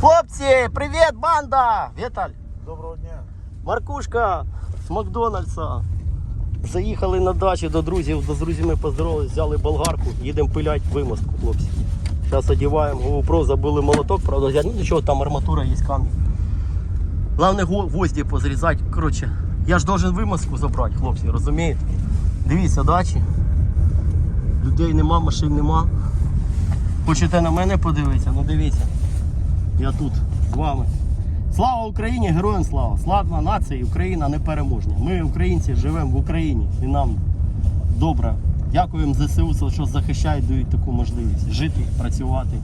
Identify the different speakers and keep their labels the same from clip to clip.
Speaker 1: Хлопці, привіт, банда! Віталь,
Speaker 2: Доброго дня.
Speaker 1: Маркушка з Макдональдса. Заїхали на дачу до друзів, до з друзями поздоровались, взяли болгарку, їдемо пилять вимостку, хлопці. Зараз одіваємо GoPro, забули молоток, правда, взяти. Ну нічого, там арматура є камні. Головне гвозді позрізати. Коротше, я ж должен вимостку забрати, хлопці, розумієте? Дивіться, дачі. Людей нема, машин нема. Хочете на мене подивитися? Ну дивіться. Я тут з вами. Слава Україні, героям слава! Слава нації, Україна непереможна. Ми, українці, живемо в Україні і нам добре. Дякуємо ЗСУ, що захищають, дають таку можливість жити, працювати.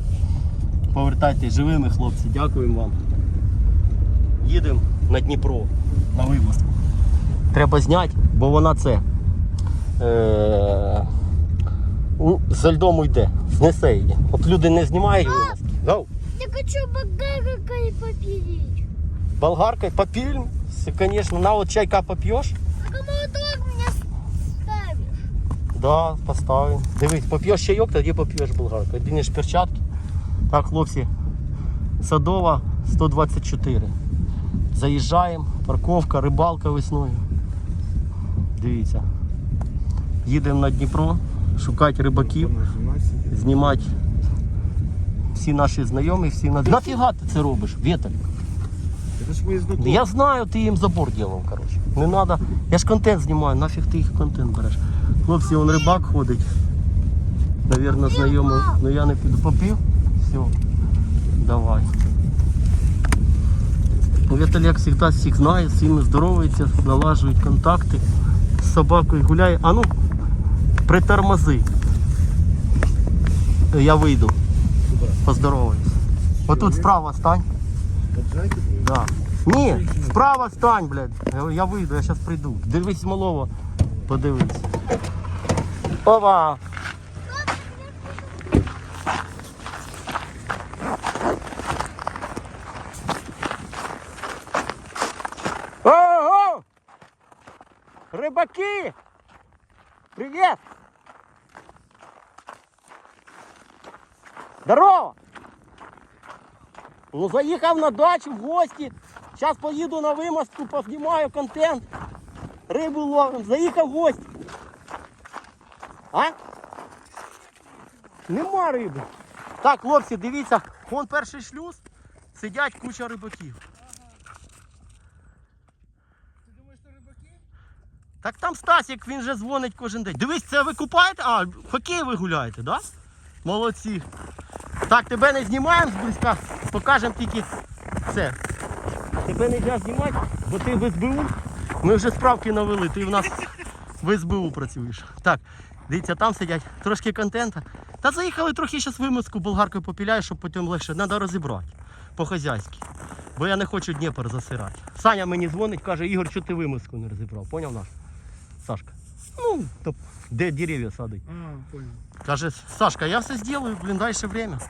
Speaker 1: Повертайтесь живими, хлопці. Дякуємо вам. Їдемо на Дніпро на вимостку. Треба зняти, бо вона це. Е- за льдом йде, знесе її. От люди не знімають вимостки.
Speaker 3: Я хочу багарикой попилить.
Speaker 1: Болгаркой попилим, конечно. На вот чайка попьешь?
Speaker 3: А молоток меня ставишь.
Speaker 1: Да, поставим. Дивись, поп'єш чайок, тоді поп'єш болгаркою. Одінеш перчатки. Так, хлопці, садова 124. Заїжджаємо, парковка, рибалка весною. Дивіться. Їдемо на Дніпро, шукати рибаків, знімати всі наші знайомі, всі на. Нафіга ти це робиш, Віталь?
Speaker 2: Додому.
Speaker 1: Я знаю, ти їм забор ділав, коротше. Не треба. Я ж контент знімаю, нафіг ти їх контент береш. Хлопці, он рибак ходить. Навірно, знайомий. Ну я не піду. Попів? Все. Давай. Віталь, як завжди, всіх знає, з всіми здоровається, налажують контакти. З собакою гуляє. А ну, притормози. Я вийду. Поздороваюсь. Отут справа стань.
Speaker 2: Поджайте, блін.
Speaker 1: Да. Ні, справа стань, блядь. Я, я вийду, я зараз прийду. Дивись малого, подивись. Опа! Ого! Рибаки! Привіт! Здорово! Ну заїхав на дачу в гості. Зараз поїду на вимостку, познімаю контент. Рибу ловим. Заїхав в гості. А? Нема риби. Так, хлопці, дивіться, вон перший шлюз, сидять куча рибаків.
Speaker 2: Ти думаєш, що рибаки?
Speaker 1: Так там Стасік, він же дзвонить кожен день. Дивись, це ви купаєте? А, хокей ви гуляєте, да? Молодці. Так, тебе не знімаємо зблизька, покажемо тільки це. Тебе не можна знімати, бо ти в СБУ. Ми вже справки навели, ти в нас в СБУ працюєш. Так, дивіться, там сидять трошки контента. Та заїхали трохи зараз вимиску болгаркою попіляю, щоб потім легше. Треба розібрати по-хазяйськи. Бо я не хочу Дніпр засирати. Саня мені дзвонить, каже, Ігор, що ти вимиску не розібрав? Поняв наш? Сашка. Ну, то де дерев'я садить.
Speaker 2: А, понял.
Speaker 1: Каже, Сашка, я все зроблю, блін, дай ще время.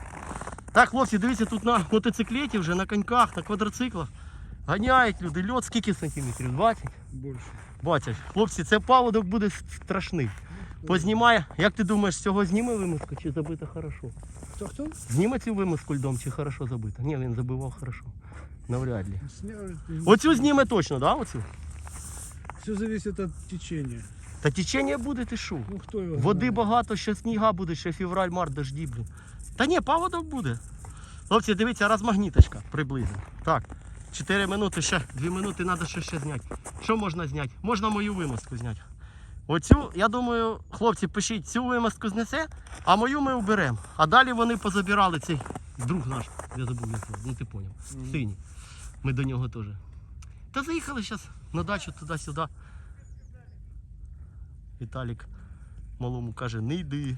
Speaker 1: Так, хлопці, дивіться, тут на мотоциклеті вже, на коньках, на квадроциклах. Ганяють люди, льот скільки сантиметрів? 20?
Speaker 2: Більше.
Speaker 1: Бачать. Хлопці, це паводок буде страшний. Познімає. Як ти думаєш, цього зніме вимиску чи забито хорошо?
Speaker 2: Хто хто?
Speaker 1: Зніме цю вимиску льдом чи хорошо забито? Ні, він забивав хорошо. Навряд ли.
Speaker 2: Сняв.
Speaker 1: Оцю зніме точно, да? Оцю?
Speaker 2: Все зависит от течения.
Speaker 1: Та течення буде, ти що?
Speaker 2: Ну хто його
Speaker 1: Води
Speaker 2: знає?
Speaker 1: багато, ще сніга буде, ще февраль, март, дожді, блін. Та ні, паводок буде. Хлопці, дивіться, розмагніточка приблизно. Так, 4 минути, ще 2 минути треба ще, ще зняти. Що можна зняти? Можна мою вимостку зняти. Оцю, я думаю, хлопці, пишіть, цю вимостку знесе, а мою ми уберемо. А далі вони позабирали цей друг наш. Я забув як його, ну ти поняв. Синій. Ми до нього теж. Та заїхали зараз на дачу туди-сюди. Віталік малому каже, не йди.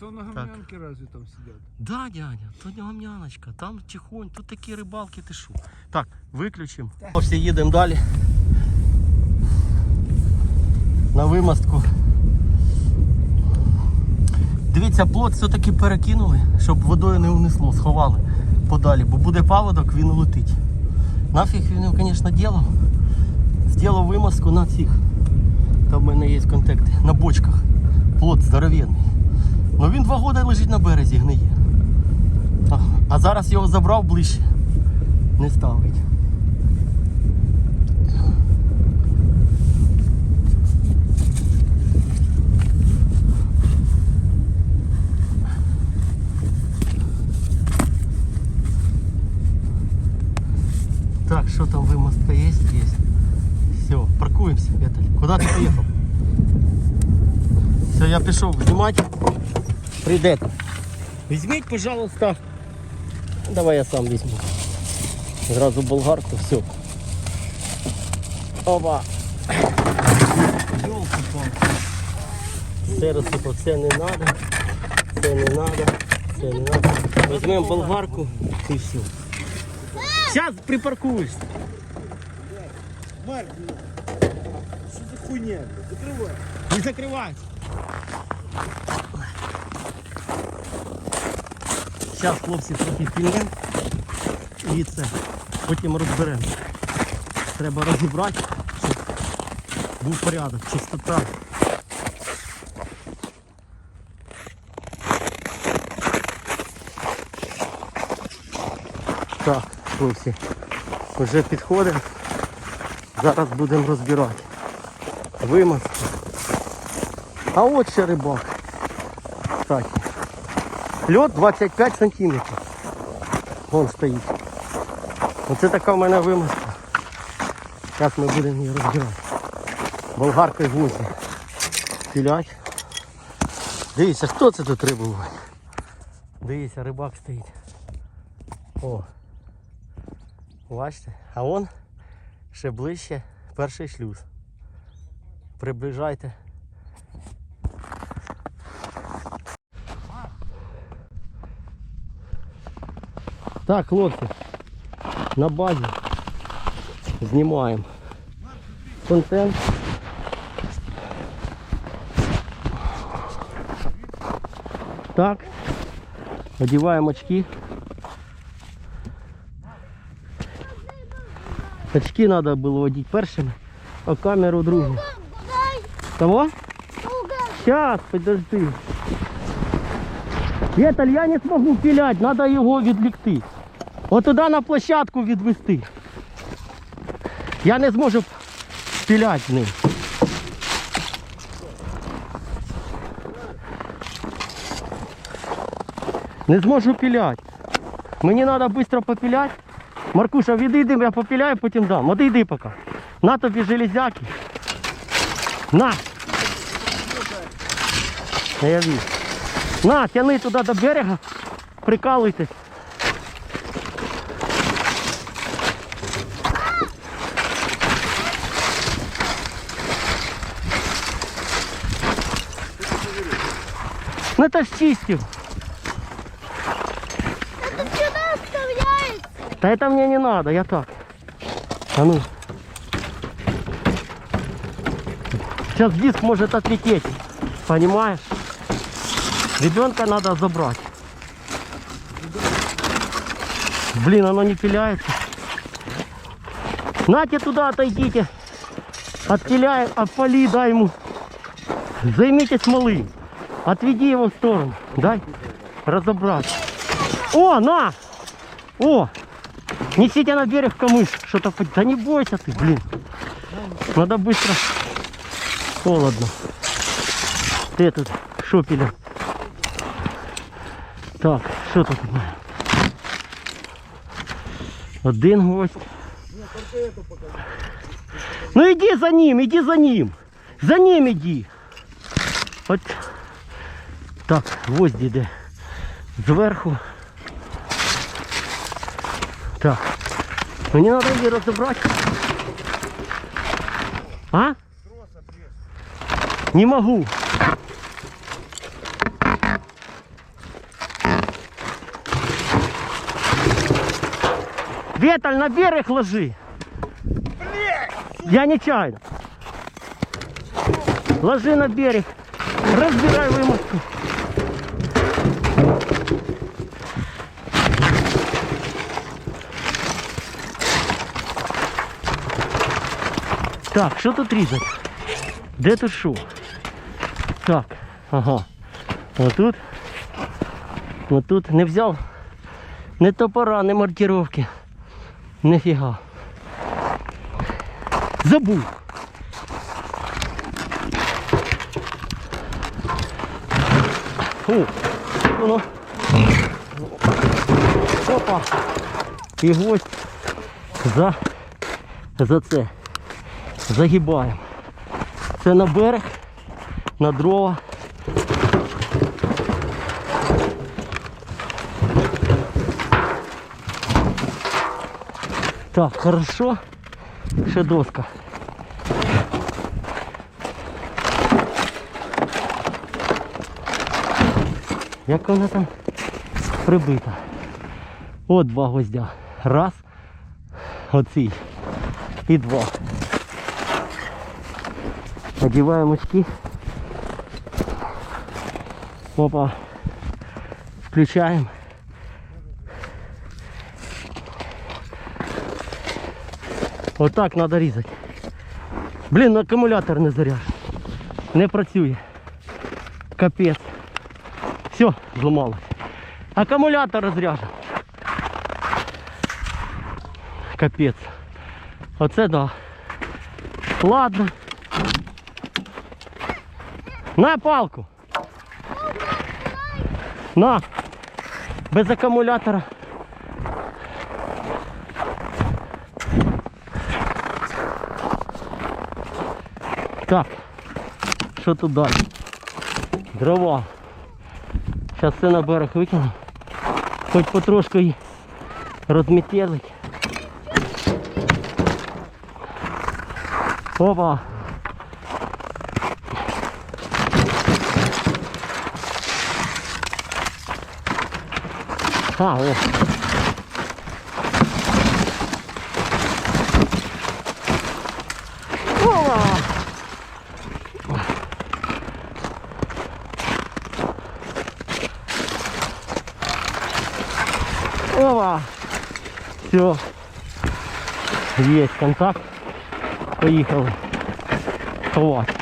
Speaker 2: То на гамнянки разве там сидять?
Speaker 1: Да, дядя, то не гамняночка, там тихонь, тут такі рибалки, ти що. Так, виключимо. Всі їдемо далі. На вимостку. Дивіться, плот все-таки перекинули, щоб водою не унесло, сховали подалі, бо буде паводок, він улетить. Нафіг він, звісно, ділав. Зробив вимостку на цих. Там в мене є контакти. На бочках. Плод здоровенний. Ну він два роки лежить на березі, гниє. А, зараз його забрав ближче. не ставить. Так, что там вымостка есть? Есть. Все, паркуемся, Виталий. Куда ты поехал? Все, я пішов знімати. Прийдете. Візьміть, пожалуйста. Давай я сам візьму. Зразу болгарку, все. Опа. Все розсипав, все не надо. Все не надо. Все не надо. Візьмемо болгарку і все. Зараз припаркуєшся.
Speaker 2: Марк, что за хуйня? Закрывай.
Speaker 1: Не закривайся. Зараз хлопці трохи пільнемо і це. Потім розберемо. Треба розібрати, щоб був порядок, чистота. Так, хлопці, вже підходимо. Зараз будемо розбирати. Вимазки. А от ще рибак. Кстати. Льот 25 сантиметрів. Вон стоїть. Оце така в мене вимазка. Зараз ми будемо її розбирати. Болгаркою в музі. Пілять. Дивіться, хто це тут рибу? Дивіться, рибак стоїть. О. Бачите? А он ще ближче перший шлюз. Приближайте. Так, хлопці, на базі знімаємо контент. Так, одіваємо очки. Очки треба було одіти першими, а камеру другу.
Speaker 3: Дай,
Speaker 1: Кого?
Speaker 3: угол.
Speaker 1: Сейчас, подожди. Віталь, я не зможу пілять, треба його відвлекти. От туди на площадку відвести. Я не зможу піляти з ним. Не зможу піляти. Мені треба швидко попіляти. Маркуша, відійди, я попіляю, потім дам. Одійди поки. На тобі железяки. На! Я. На, тяни туди до берега, прикалуйтесь. Это ж чистил.
Speaker 3: Это сюда вставляется.
Speaker 1: Да это мне не надо, я так. А ну. Сейчас диск может отлететь. Понимаешь? Ребенка надо забрать. Блин, оно не пиляется. Нате туда отойдите. Отпиляй, отпали, дай ему. Займитесь малым. Отведи его в сторону. Дай разобрать. О, на! О! Несите на берег камыш. Что-то... под- Да не бойся ты, блин. Надо быстро. Холодно. Ты тут шопеля. Так, що тут у мене? Один гость. Ну іди за ним, іди за ним. За ним іди. От. Так, гвоздь іде зверху. Так. Мені треба її розібрати. А? Не могу. Веталь на берег ложи. Я нечаянно. Ложи на берег. Разбирай вымазку. Так, що тут різати? Де тут що? Так, ага. Отут. Отут не взяв. Не топора, не маркировки. Нифіга. Забув. О, воно. Опа. І гвоздь за, за це. Загибаємо. Це на берег, на дрова. Так, хорошо. Ще доска. Як вона там прибита? От два гвоздя. Раз. Оцій. І два. Одіваємо очки. Опа. Включаємо. Отак треба різати. Блін, акумулятор не заряджений. Не працює. Капець. Все, зламалось. Акумулятор розряджений. Капець. Оце да. Ладно. На палку. На. Без акумулятора. Так. Що тут далі? Дрова. Зараз все на берег викину. Хоч потрошку її розмітелить. Опа. А, о. Все. Есть контакт. Поїхали. Ховати.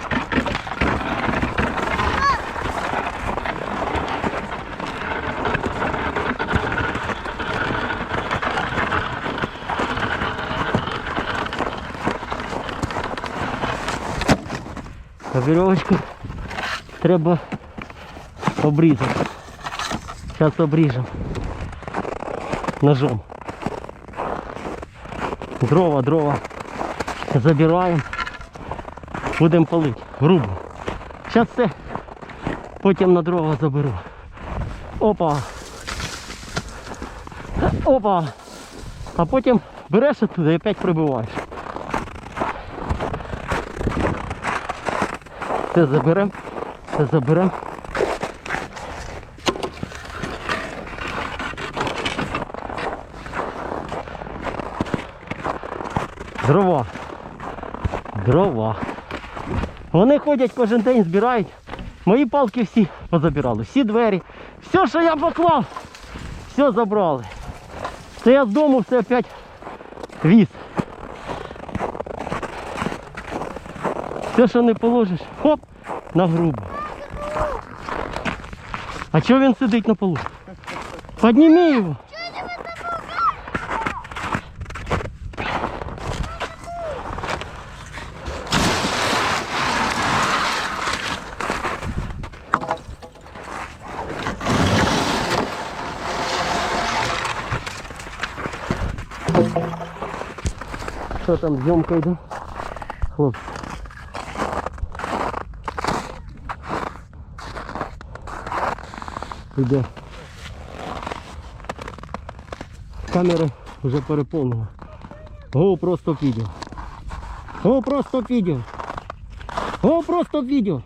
Speaker 1: А треба обрізати. Зараз обріжемо ножом. Дрова, дрова. Забираємо. Будемо палити. Грубо. Зараз все. Потім на дрова заберу. Опа. Опа. А потім береш оттуда і опять прибиваєш. Це заберемо. Це заберемо. Дрова. Дрова. Вони ходять кожен день, збирають. Мої палки всі позабирали. Всі двері. Все, що я поклав, все забрали. Це я з дому все опять віз. Все, що не положиш, хоп, на грубу. А чого він сидить на полу? Підніми його. Що там, зйомка йде? Хлопці. Іде. Камера вже переповнена. Го просто відео. Го просто відео. Го просто відео.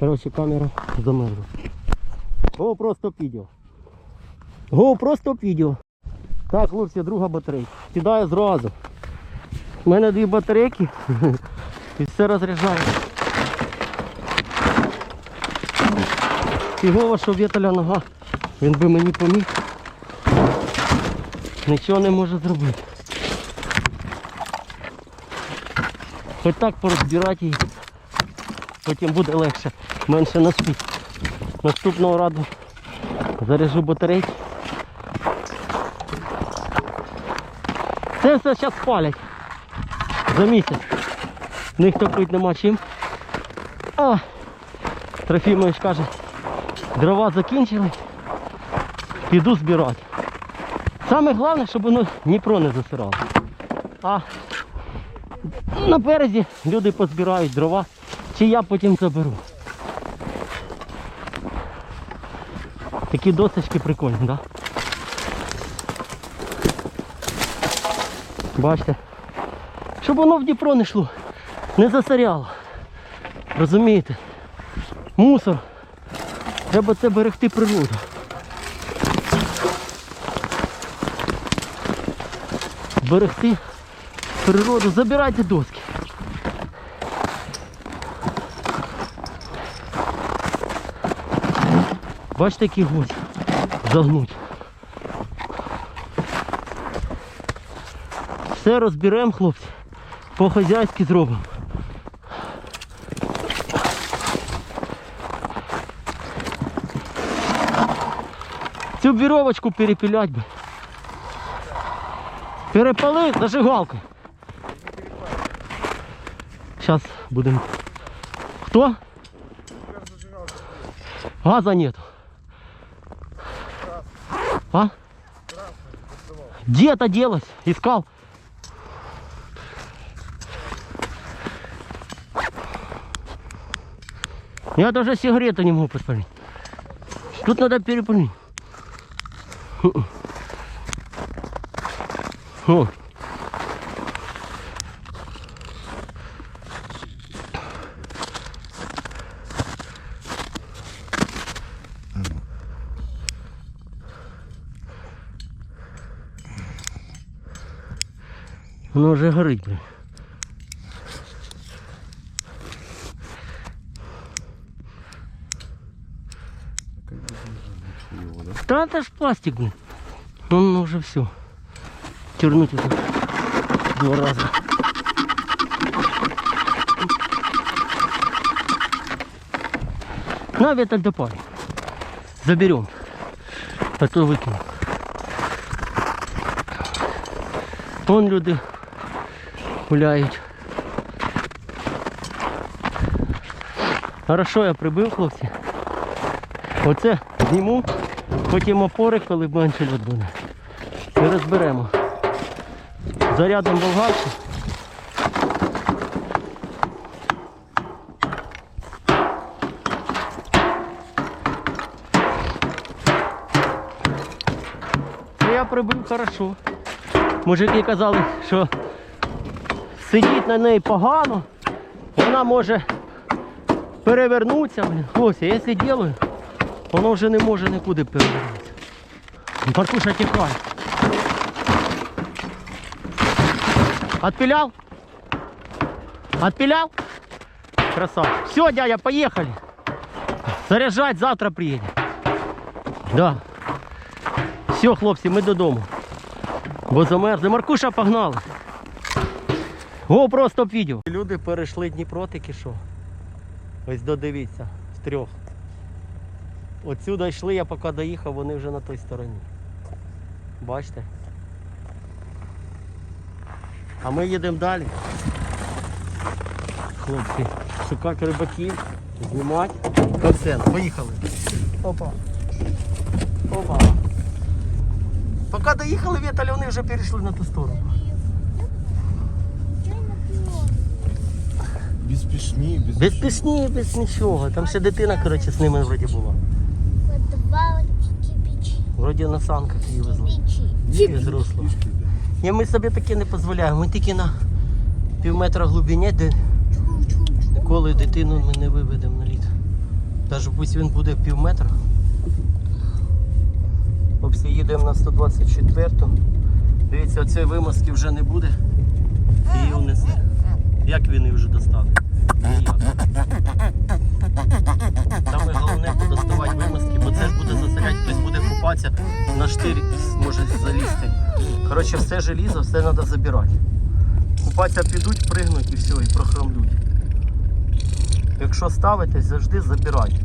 Speaker 1: Коротше, камера замерзла. Го просто відео. Го просто відео. Так, хлопці, друга батарейка. Кидаю зразу. У мене дві батарейки і все розряджаю. Фігово, що віталя нога. Він би мені поміг. Нічого не може зробити. Хоч так порозбирати її. Потім буде легше, менше носити. Наступного раду заряжу батарейки. Це все зараз спалять. За місяць. В них топити нема чим. А, Трофімович каже, дрова закінчились. Піду збирати. Саме головне, щоб воно Дніпро не засирало. А на березі люди позбирають дрова, чи я потім заберу. Такі досочки прикольні, так? Да? Бачите? Щоб воно в Дніпро не йшло, не засоряло. Розумієте? Мусор. Треба це берегти природу. Берегти природу. Забирайте доски. Бачите, який гвоздь загнуть. Все розберемо, хлопці. По-хазяйськи зробимо. Цю віровочку перепілять би. Перепали зажигалкою. Сейчас будем. Кто? Газа нет. А? Где это делось? Искал. Я даже сигарету не могу поспалить. Тут надо перепалить. О. Воно вже горить, блін. Да это ж пластик, блин. Он уже все. Тернуть это два раза. На веталь допали. Заберем. А то выкинем. Вон люди гуляють. Хорошо, я прибив, хлопці. Оце зніму, потім опори, коли менше льот буде. І розберемо. Зарядом болгарку. Ну, Я прибив хорошо. Мужики казали, що сидіть на неї погано, вона може перевернутися. Ось, я якщо ділаю, воно вже не може нікуди перевернутися. Маркуша тікає. Отпилял? Отпилял? Красавчик. Все, дядя, поехали. Заряжать завтра приедем. Да. Все, хлопці, ми додому. Бо замерзли. Маркуша погнали. Го, просто відео. Люди перейшли Дніпро тільки що. Ось додивіться, з трьох. Отсюди йшли, я поки доїхав, вони вже на той стороні. Бачите? А ми їдемо далі. Хлопці, шукати рибаків, знімати. Концерт. Поїхали. Опа. Опа. Поки доїхали Віталій, вони вже перейшли на ту сторону.
Speaker 2: Без пішні, без,
Speaker 1: Без пісні, без нічого. Там ще дитина, коротше, з ними вроді була. Вроді на санках її везли. Її зросла. Ні, ми собі таке не дозволяємо. Ми тільки на пів метра глибині, де ніколи дитину ми не виведемо на лід. Навіть пусть він буде пів метра. Хлопці, їдемо на 124 Дивіться, оцієї вимазки вже не буде. І її унесе. Як він її вже достане? Ніяк. Буде на штир може залізти. Коротше, все желізо, все треба забирати. Купатися підуть, пригнуть і все, і прохромлють. Якщо ставитесь, завжди забирайте.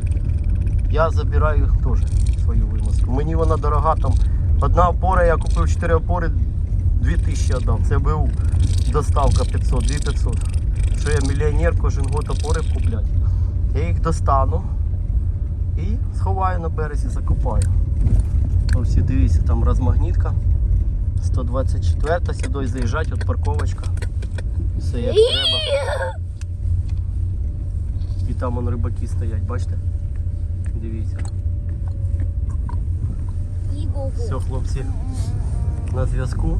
Speaker 1: Я забираю їх теж свою вимазку. Мені вона дорога, там одна опора, я купив 4 опори 2000 віддав. Це БУ. Доставка 500, 2500. Що я мільйонер кожен год опори куплять. Я їх достану і сховаю на березі, закопаю. Ось і дивіться, там розмагнітка. 124 сюди заїжджать, от парковочка. Все як треба. І там вон рибаки стоять, бачите? Дивіться. Все, хлопці, на зв'язку.